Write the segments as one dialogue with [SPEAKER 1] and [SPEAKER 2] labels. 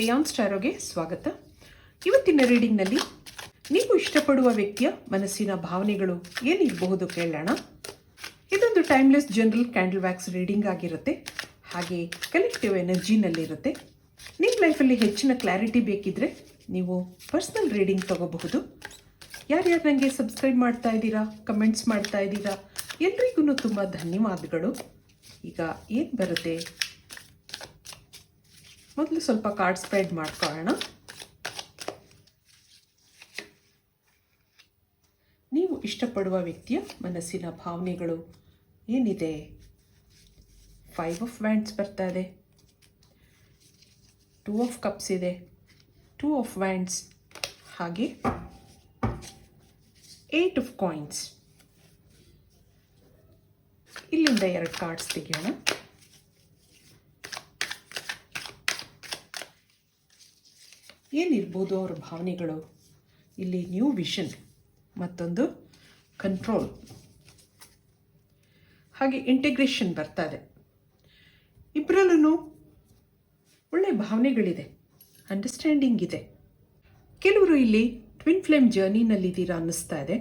[SPEAKER 1] ಕ್ರಿಯಾನ್ ಸ್ಟಾರೋಗೆ ಸ್ವಾಗತ. ಇವತ್ತಿನ ರೀಡಿಂಗ್ನಲ್ಲಿ ನೀವು ಇಷ್ಟಪಡುವ ವ್ಯಕ್ತಿಯ ಮನಸ್ಸಿನ ಭಾವನೆಗಳು ಏನಿರಬಹುದು ಕೇಳೋಣ. ಇದೊಂದು timeless general candle wax reading ಆಗಿರುತ್ತೆ. ಹಾಗೆ ಕಲೆಕ್ಟಿವ್ ಎನರ್ಜಿನಲ್ಲಿರುತ್ತೆ ನಿಮ್ಮ ಲೈಫಲ್ಲಿ ಹೆಚ್ಚಿನ ಕ್ಲಾರಿಟಿ ಬೇಕಿದ್ರೆ ನೀವು ಪರ್ಸ್ನಲ್ ರೀಡಿಂಗ್ ತಗೋಬಹುದು. ಯಾರ್ಯಾರು ನನಗೆ ಸಬ್ಸ್ಕ್ರೈಬ್ ಮಾಡ್ತಾ ಇದ್ದೀರಾ, ಕಮೆಂಟ್ಸ್ ಮಾಡ್ತಾ ಇದ್ದೀರಾ, ಎಲ್ರಿಗೂ ತುಂಬ ಧನ್ಯವಾದಗಳು. ಈಗ ಏನು ಬರುತ್ತೆ? ಮೊದಲು ಸ್ವಲ್ಪ ಕಾರ್ಡ್ ಸ್ಪ್ರೆಡ್ ಮಾಡ್ಕೊಳ್ಳೋಣ. ನೀವು ಇಷ್ಟಪಡುವ ವ್ಯಕ್ತಿಯ ಮನಸ್ಸಿನ ಭಾವನೆಗಳು ಏನಿದೆ? ಫೈವ್ ಆಫ್ ವ್ಯಾಂಡ್ಸ್ ಬರ್ತಾ ಇದೆ. ಟೂ ಆಫ್ ಕಪ್ಸ್ ಇದೆ. ಟೂ ಆಫ್ ವ್ಯಾಂಡ್ಸ್ ಹಾಗೆ ಏಟ್ ಆಫ್ ಕಾಯಿನ್ಸ್ ಇಲ್ಲಿಂದ ಎರಡು ಕಾರ್ಡ್ಸ್ ತೆಗೆಯೋಣ. ಏನಿರ್ಬೋದು ಅವ್ರ ಭಾವನೆಗಳು? ಇಲ್ಲಿ ನ್ಯೂ ವಿಷನ್, ಮತ್ತೊಂದು ಕಂಟ್ರೋಲ್ ಹಾಗೆ ಇಂಟಿಗ್ರೇಷನ್ ಬರ್ತಾ ಇದೆ. ಇಬ್ಬರಲ್ಲೂ ಒಳ್ಳೆಯ ಭಾವನೆಗಳಿದೆ ಅಂಡರ್ಸ್ಟ್ಯಾಂಡಿಂಗ್ ಇದೆ. ಕೆಲವರು ಇಲ್ಲಿ ಟ್ವಿನ್ ಫ್ಲೇಮ್ ಜರ್ನಿನಲ್ಲಿದ್ದೀರಾ ಅನ್ನಿಸ್ತಾ ಇದೆ.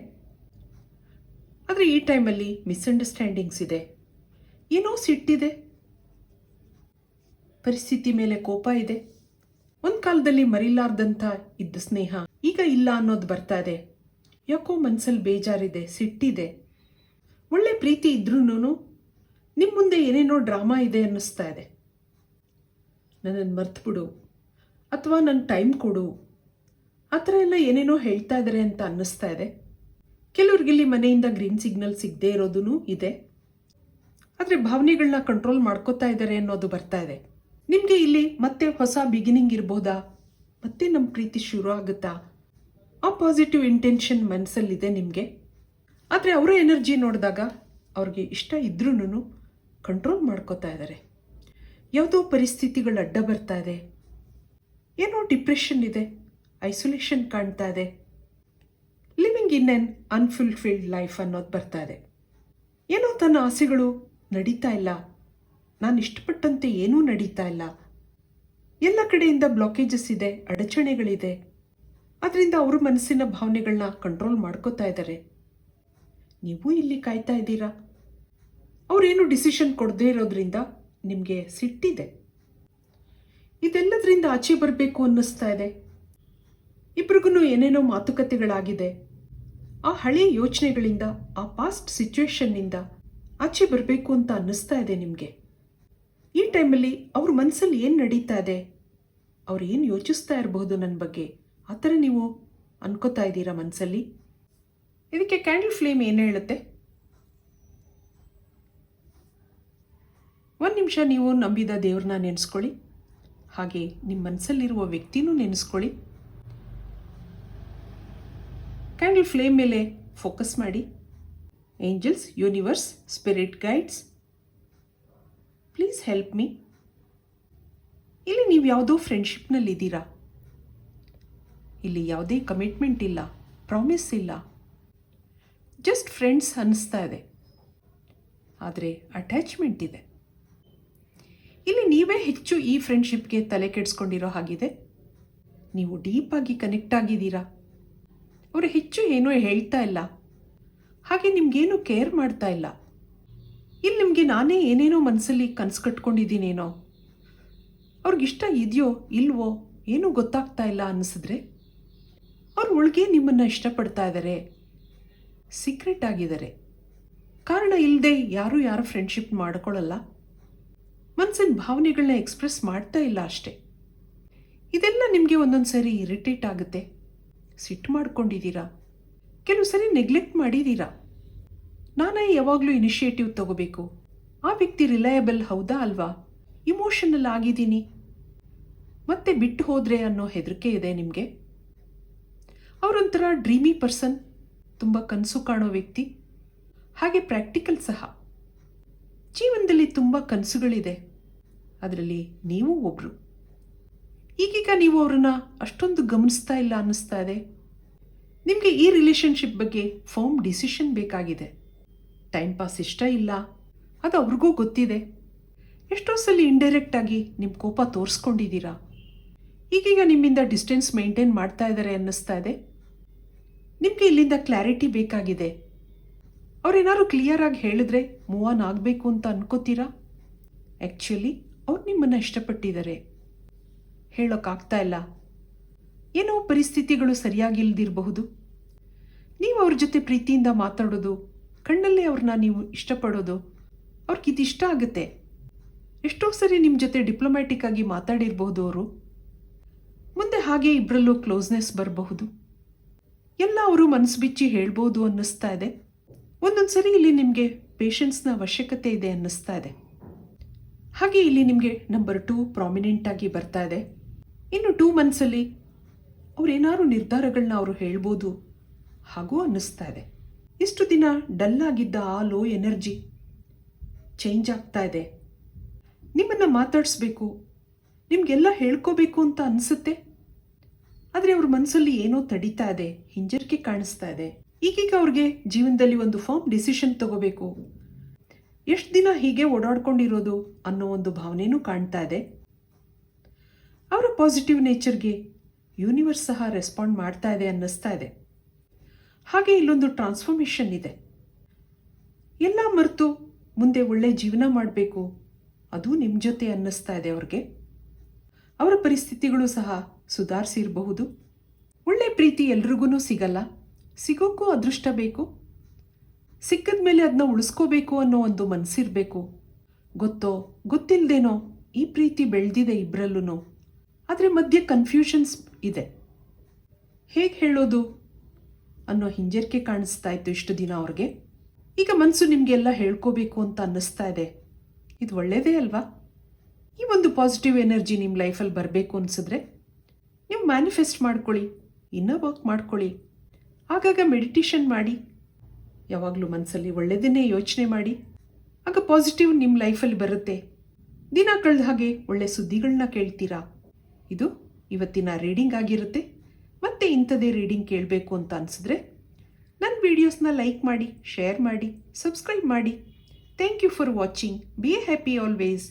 [SPEAKER 1] ಆದರೆ ಈ ಟೈಮಲ್ಲಿ ಮಿಸ್ಅಂಡರ್ಸ್ಟ್ಯಾಂಡಿಂಗ್ಸ್ ಇದೆ. ಏನೋ ಸಿಟ್ಟಿದೆ. ಪರಿಸ್ಥಿತಿ ಮೇಲೆ ಕೋಪ ಇದೆ. ಒಂದು ಕಾಲದಲ್ಲಿ ಮರಿಲಾರ್ದಂತ ಇದ್ದ ಸ್ನೇಹ ಈಗ ಇಲ್ಲ ಅನ್ನೋದು ಬರ್ತಾ ಇದೆ. ಯಾಕೋ ಮನ್ಸಲ್ಲಿ ಬೇಜಾರಿದೆ, ಸಿಟ್ಟಿದೆ. ಒಳ್ಳೆ ಪ್ರೀತಿ ಇದ್ರೂನು ನಿಮ್ಮ ಮುಂದೆ ಏನೇನೋ ಡ್ರಾಮಾ ಇದೆ ಅನ್ನಿಸ್ತಾ ಇದೆ. ನನ್ನನ್ನು ಮರ್ತ್ಬಿಡು. ಅಥವಾ ನನ್ನ ಟೈಮ್ ಕೊಡು. ಆ ಥರ ಎಲ್ಲ ಏನೇನೋ ಹೇಳ್ತಾ ಇದ್ದಾರೆ ಅಂತ ಅನ್ನಿಸ್ತಾ ಇದೆ. ಕೆಲವ್ರಿಗಿಲ್ಲಿ ಮನೆಯಿಂದ ಗ್ರೀನ್ ಸಿಗ್ನಲ್ ಸಿಗದೇ ಇರೋದೂ ಇದೆ. ಆದರೆ ಭಾವನೆಗಳನ್ನ ಕಂಟ್ರೋಲ್ ಮಾಡ್ಕೋತಾ ಇದ್ದಾರೆ ಅನ್ನೋದು ಬರ್ತಾ ಇದೆ. ನಿಮಗೆ ಇಲ್ಲಿ ಮತ್ತೆ ಹೊಸ ಬಿಗಿನಿಂಗ್ ಇರ್ಬೋದಾ? ಮತ್ತೆ ನಮ್ಮ ಪ್ರೀತಿ ಶುರು ಆಗುತ್ತಾ? ಆ ಪಾಸಿಟಿವ್ ಇಂಟೆನ್ಷನ್ ಮನಸ್ಸಲ್ಲಿದೆ ನಿಮಗೆ? ಆದರೆ ಅವರ ಎನರ್ಜಿ ನೋಡಿದಾಗ ಅವ್ರಿಗೆ ಇಷ್ಟ ಇದ್ರೂ ಕಂಟ್ರೋಲ್ ಮಾಡ್ಕೋತಾ ಇದ್ದಾರೆ ಯಾವುದೋ ಪರಿಸ್ಥಿತಿಗಳು ಅಡ್ಡ ಬರ್ತಾ ಇದೆ. ಏನೋ ಡಿಪ್ರೆಷನ್ ಇದೆ ಐಸೋಲೇಷನ್ ಕಾಣ್ತಾ ಇದೆ. Living in an unfulfilled life ಅನ್ನೋದು ಬರ್ತಾ ಇದೆ. ಏನೋ ತನ್ನ ಆಸೆಗಳು ನಡೀತಾ ಇಲ್ಲ. ನಾನು ಇಷ್ಟಪಟ್ಟಂತೆ ಏನೂ ನಡೀತಾ ಇಲ್ಲ. ಎಲ್ಲ ಕಡೆಯಿಂದ ಬ್ಲಾಕೇಜಸ್ ಇದೆ, ಅಡಚಣೆಗಳಿದೆ. ಅದರಿಂದ ಅವ್ರ ಮನಸ್ಸಿನ ಭಾವನೆಗಳನ್ನ ಕಂಟ್ರೋಲ್ ಮಾಡ್ಕೋತಾ ಇದ್ದಾರೆ ನೀವು ಇಲ್ಲಿ ಕಾಯ್ತಾ ಇದ್ದೀರಾ? ಅವರೇನು ಡಿಸಿಷನ್ ಕೊಡದೇ ಇರೋದ್ರಿಂದ ನಿಮಗೆ ಸಿಟ್ಟಿದೆ. ಇದೆಲ್ಲದರಿಂದ ಆಚೆ ಬರಬೇಕು ಅನ್ನಿಸ್ತಾ ಇದೆ. ಇಬ್ರಿಗೂ ಏನೇನೋ ಮಾತುಕತೆಗಳಾಗಿದೆ. ಆ ಹಳೆಯ ಯೋಚನೆಗಳಿಂದ, ಆ ಪಾಸ್ಟ್ ಸಿಚುವೇಶನ್ನಿಂದ ಆಚೆ ಬರಬೇಕು ಅಂತ ಅನ್ನಿಸ್ತಾ ಇದೆ ನಿಮಗೆ. ಈ ಟೈಮಲ್ಲಿ ಅವ್ರ ಮನಸ್ಸಲ್ಲಿ ಏನು ನಡೀತಾ ಇದೆ? ಅವ್ರು ಏನು ಯೋಚಿಸ್ತಾ ಇರಬಹುದು ನನ್ನ ಬಗ್ಗೆ? ಆ ಥರ ನೀವು ಅನ್ಕೋತಾ ಇದ್ದೀರಾ ಮನಸ್ಸಲ್ಲಿ ಇದಕ್ಕೆ ಕ್ಯಾಂಡಲ್ ಫ್ಲೇಮ್ ಏನು ಹೇಳುತ್ತೆ? ಒಂದು ನಿಮಿಷ ನೀವು ನಂಬಿದ ದೇವ್ರನ್ನ ನೆನೆಸ್ಕೊಳ್ಳಿ. ಹಾಗೆ ನಿಮ್ಮ ಮನಸ್ಸಲ್ಲಿರುವ ವ್ಯಕ್ತಿನೂ ನೆನೆಸ್ಕೊಳ್ಳಿ. ಕ್ಯಾಂಡಲ್ ಫ್ಲೇಮ್ ಮೇಲೆ ಫೋಕಸ್ ಮಾಡಿ. Angels universe spirit guides please help me ಇಲ್ಲಿ ನೀವು ಯಾವುದೋ ಫ್ರೆಂಡ್ಶಿಪ್ನಲ್ಲಿದ್ದೀರಾ ಇಲ್ಲಿ ಯಾವುದೇ ಕಮಿಟ್ಮೆಂಟ್ ಇಲ್ಲ ಪ್ರಾಮಿಸ್ ಇಲ್ಲ. ಜಸ್ಟ್ ಫ್ರೆಂಡ್ಸ್ ಅನ್ನಿಸ್ತಾ ಇದೆ. ಆದರೆ ಅಟ್ಯಾಚ್ಮೆಂಟ್ ಇದೆ. ಇಲ್ಲಿ ನೀವೇ ಹೆಚ್ಚು ಈ ಫ್ರೆಂಡ್ಶಿಪ್ಗೆ ತಲೆ ಕೆಡಿಸ್ಕೊಂಡಿರೋ ಹಾಗಿದೆ. ನೀವು ಡೀಪಾಗಿ ಕನೆಕ್ಟ್ ಆಗಿದ್ದೀರಾ? ಅವರು ಹೆಚ್ಚು ಏನೂ ಹೇಳ್ತಾ ಇಲ್ಲ. ಹಾಗೆ ನಿಮಗೇನು ಕೇರ್ ಮಾಡ್ತಾ ಇಲ್ಲ? ಇಲ್ಲಿ ನಿಮಗೆ ನಾನೇ ಏನೇನೋ ಮನಸ್ಸಲ್ಲಿ ಕನಸು ಕಟ್ಕೊಂಡಿದ್ದೀನೇನೋ? ಅವ್ರಿಗಿಷ್ಟ ಇದೆಯೋ, ಇಲ್ವೋ, ಏನೂ ಗೊತ್ತಾಗ್ತಾ ಇಲ್ಲ ಅನ್ನಿಸಿದ್ರೆ ಅವ್ರ ಒಳಗೆ ನಿಮ್ಮನ್ನು ಇಷ್ಟಪಡ್ತಾ ಇದ್ದಾರೆ ಸೀಕ್ರೆಟ್ ಆಗಿದ್ದಾರೆ ಕಾರಣ ಇಲ್ಲದೆ ಯಾರೂ ಯಾರು ಫ್ರೆಂಡ್ಶಿಪ್ ಮಾಡ್ಕೊಳ್ಳಲ್ಲ ಮನಸ್ಸಿನ ಭಾವನೆಗಳನ್ನ ಎಕ್ಸ್ಪ್ರೆಸ್ ಮಾಡ್ತಾ ಇಲ್ಲ ಅಷ್ಟೇ. ಇದೆಲ್ಲ ನಿಮಗೆ ಒಂದೊಂದು ಸರಿ ಇರಿಟೇಟ್ ಆಗುತ್ತೆ. ಸಿಟ್ಟು ಮಾಡ್ಕೊಂಡಿದ್ದೀರಾ ಕೆಲವು ಸರಿ ನೆಗ್ಲೆಕ್ಟ್ ಮಾಡಿದ್ದೀರಾ ಯಾವಾಗಲೂ ಇನಿಷಿಯೇಟಿವ್ ತಗೋಬೇಕು. ಆ ವ್ಯಕ್ತಿ ರಿಲಯಬಲ್ ಹೌದಾ ಅಲ್ವಾ? ಇಮೋಷನಲ್ ಆಗಿದ್ದೀನಿ. ಮತ್ತೆ ಬಿಟ್ಟು ಹೋದರೆ ಅನ್ನೋ ಹೆದರಿಕೆ ಇದೆ ನಿಮಗೆ? ಅವರೊಂಥರ ಡ್ರೀಮಿ ಪರ್ಸನ್ ತುಂಬ ಕನಸು ಕಾಣೋ ವ್ಯಕ್ತಿ. ಹಾಗೆ ಪ್ರಾಕ್ಟಿಕಲ್ ಸಹ. ಜೀವನದಲ್ಲಿ ತುಂಬ ಕನಸುಗಳಿದೆ. ಅದರಲ್ಲಿ ನೀವು ಒಬ್ಬರು ಈಗೀಗ ನೀವು ಅವ್ರನ್ನ ಅಷ್ಟೊಂದು ಗಮನಿಸ್ತಾ ಇಲ್ಲ ಅನ್ನಿಸ್ತಾ ಇದೆ. ನಿಮಗೆ ಈ ರಿಲೇಷನ್ಶಿಪ್ ಬಗ್ಗೆ ಫರ್ಮ್ ಡಿಸಿಷನ್ ಬೇಕಾಗಿದೆ. ಟೈಮ್ ಪಾಸ್ ಇಷ್ಟ ಇಲ್ಲ? ಅದು ಅವ್ರಿಗೂ ಗೊತ್ತಿದೆ. ಎಷ್ಟೋ ಸಲ ಇಂಡೈರೆಕ್ಟಾಗಿ ನಿಮ್ಮ ಕೋಪ ತೋರಿಸ್ಕೊಂಡಿದ್ದೀರಾ? ಈಗೀಗ ನಿಮ್ಮಿಂದ ಡಿಸ್ಟೆನ್ಸ್ ಮೇಂಟೈನ್ ಮಾಡ್ತಾ ಇದ್ದಾರೆ ಅನ್ನಿಸ್ತಾ ಇದೆ. ನಿಮಗೆ ಇಲ್ಲಿಂದ ಕ್ಲಾರಿಟಿ ಬೇಕಾಗಿದೆ. ಅವ್ರೇನಾದ್ರು ಕ್ಲಿಯರ್ ಆಗಿ ಹೇಳಿದ್ರೆ ಮೂವ್ ಆನ್ ಆಗಬೇಕು ಅಂತ ಅನ್ಕೋತೀರಾ? ಆ್ಯಕ್ಚುಲಿ ಅವ್ರು ನಿಮ್ಮನ್ನು ಇಷ್ಟಪಟ್ಟಿದ್ದಾರೆ. ಹೇಳೋಕ್ಕಾಗ್ತಾ ಇಲ್ಲ. ಏನೋ ಪರಿಸ್ಥಿತಿಗಳು ಸರಿಯಾಗಿಲ್ದಿರಬಹುದು. ನೀವು ಅವ್ರ ಜೊತೆ ಪ್ರೀತಿಯಿಂದ ಮಾತಾಡೋದು ಕಣ್ಣಲ್ಲೇ ಅವ್ರನ್ನ ನೀವು ಇಷ್ಟಪಡೋದು ಅವ್ರಿಗೆ ಇದಿಷ್ಟ ಆಗುತ್ತೆ. ಎಷ್ಟೋ ಸರಿ ನಿಮ್ಮ ಜೊತೆ ಡಿಪ್ಲೊಮ್ಯಾಟಿಕ್ ಆಗಿ ಮಾತಾಡಿರಬಹುದು ಅವರು. ಮುಂದೆ ಹಾಗೆ ಇಬ್ಬರಲ್ಲೂ ಕ್ಲೋಸ್ನೆಸ್ ಬರಬಹುದು. ಎಲ್ಲ ಅವರು ಮನಸ್ಸು ಬಿಚ್ಚಿ ಹೇಳ್ಬೋದು ಅನ್ನಿಸ್ತಾ ಇದೆ. ಒಂದೊಂದು ಸರಿ ಇಲ್ಲಿ ನಿಮಗೆ ಪೇಷನ್ಸ್ನ ಅವಶ್ಯಕತೆ ಇದೆ ಅನ್ನಿಸ್ತಾ ಇದೆ. ಹಾಗೆ ಇಲ್ಲಿ ನಿಮಗೆ ನಂಬರ್ ಟೂ ಪ್ರಾಮಿನೆಂಟ್ ಆಗಿ ಬರ್ತಾ ಇದೆ. ಇನ್ನು ಟೂ ಮಂತ್ಸಲ್ಲಿ ಅವ್ರೇನಾದ್ರು ನಿರ್ಧಾರಗಳನ್ನ ಅವರು ಹೇಳ್ಬೋದು ಹಾಗೂ ಅನ್ನಿಸ್ತಾ ಇದೆ. ಇಷ್ಟು ದಿನ ಡಲ್ ಆಗಿದ್ದ ಆ ಲೋ ಎನರ್ಜಿ ಚೇಂಜ್ ಆಗ್ತಾ ಇದೆ. ನಿಮ್ಮನ್ನು ಮಾತಾಡಿಸ್ಬೇಕು, ನಿಮಗೆಲ್ಲ ಹೇಳ್ಕೋಬೇಕು ಅಂತ ಅನಿಸುತ್ತೆ? ಆದರೆ ಅವ್ರ ಮನಸ್ಸಲ್ಲಿ ಏನೋ ತಡೀತಾ ಇದೆ, ಹಿಂಜರಿಕೆ ಕಾಣಿಸ್ತಾ ಇದೆ. ಈಗೀಗ ಅವ್ರಿಗೆ ಜೀವನದಲ್ಲಿ ಒಂದು ಫಾರ್ಮ್ ಡಿಸಿಷನ್ ತಗೋಬೇಕು. ಎಷ್ಟು ದಿನ ಹೀಗೆ ಓಡಾಡ್ಕೊಂಡಿರೋದು ಅನ್ನೋ ಒಂದು ಭಾವನೆಯೂ ಕಾಣ್ತಾ ಇದೆ. ಅವರ ಪಾಸಿಟಿವ್ ನೇಚರ್ಗೆ ಯೂನಿವರ್ಸ್ ಸಹ ರೆಸ್ಪಾಂಡ್ ಮಾಡ್ತಾ ಇದೆ ಅನ್ನಿಸ್ತಾ ಇದೆ. ಹಾಗೆ ಇಲ್ಲೊಂದು ಟ್ರಾನ್ಸ್ಫಾರ್ಮೇಷನ್ ಇದೆ. ಎಲ್ಲ ಮರೆತು ಮುಂದೆ ಒಳ್ಳೆ ಜೀವನ ಮಾಡಬೇಕು, ಅದು ನಿಮ್ಮ ಜೊತೆ ಅನ್ನಿಸ್ತಾ ಇದೆ ಅವ್ರಿಗೆ. ಅವರ ಪರಿಸ್ಥಿತಿಗಳು ಸಹ ಸುಧಾರಿಸಿರಬಹುದು ಒಳ್ಳೆ ಪ್ರೀತಿ ಎಲ್ರಿಗೂ ಸಿಗಲ್ಲ. ಸಿಗೋಕ್ಕೂ ಅದೃಷ್ಟ ಬೇಕು. ಸಿಕ್ಕಿದ ಮೇಲೆ ಅದನ್ನ ಉಳಿಸ್ಕೋಬೇಕು ಅನ್ನೋ ಒಂದು ಮನಸ್ಸಿರಬೇಕು ಗೊತ್ತೋ ಗೊತ್ತಿಲ್ಲದೇನೋ ಈ ಪ್ರೀತಿ ಬೆಳೆದಿದೆ ಇಬ್ಬರಲ್ಲೂ ಆದರೆ ಮಧ್ಯೆ ಕನ್ಫ್ಯೂಷನ್ಸ್ ಇದೆ. ಹೇಗೆ ಹೇಳೋದು? ಅನ್ನೋ ಹಿಂಜರಿಕೆ ಕಾಣಿಸ್ತಾ ಇತ್ತು ಇಷ್ಟು ದಿನ ಅವ್ರಿಗೆ. ಈಗ ಮನಸ್ಸು ನಿಮಗೆಲ್ಲ ಹೇಳ್ಕೋಬೇಕು ಅಂತ ಅನ್ನಿಸ್ತಾ ಇದೆ. ಇದು ಒಳ್ಳೆಯದೇ ಅಲ್ವಾ? ಈ ಒಂದು ಪಾಸಿಟಿವ್ ಎನರ್ಜಿ ನಿಮ್ಮ ಲೈಫಲ್ಲಿ ಬರಬೇಕು ಅನಿಸಿದ್ರೆ ನೀವು ಮ್ಯಾನಿಫೆಸ್ಟ್ ಮಾಡ್ಕೊಳ್ಳಿ, ಇನ್ನೂ ವರ್ಕ್ ಮಾಡ್ಕೊಳ್ಳಿ. ಆಗಾಗ ಮೆಡಿಟೇಷನ್ ಮಾಡಿ. ಯಾವಾಗಲೂ ಮನಸ್ಸಲ್ಲಿ ಒಳ್ಳೆಯದನ್ನೇ ಯೋಚನೆ ಮಾಡಿ. ಆಗ ಪಾಸಿಟಿವ್ ನಿಮ್ಮ ಲೈಫಲ್ಲಿ ಬರುತ್ತೆ. ದಿನ ಕಳೆದ ಹಾಗೆ ಒಳ್ಳೆ ಸುದ್ದಿಗಳನ್ನ ಕೇಳ್ತೀರಾ? ಇದು ಇವತ್ತಿನ ರೀಡಿಂಗ್ ಆಗಿರುತ್ತೆ. ಮತ್ತೆ ಇಂಥದೇ ರೀಡಿಂಗ್ ಕೇಳಬೇಕು ಅಂತ ಅನಿಸಿದ್ರೆ ನನ್ನ ವೀಡಿಯೋಸ್ನ ಲೈಕ್ ಮಾಡಿ, ಶೇರ್ ಮಾಡಿ, ಸಬ್ಸ್ಕ್ರೈಬ್ ಮಾಡಿ. Thank you for watching be happy always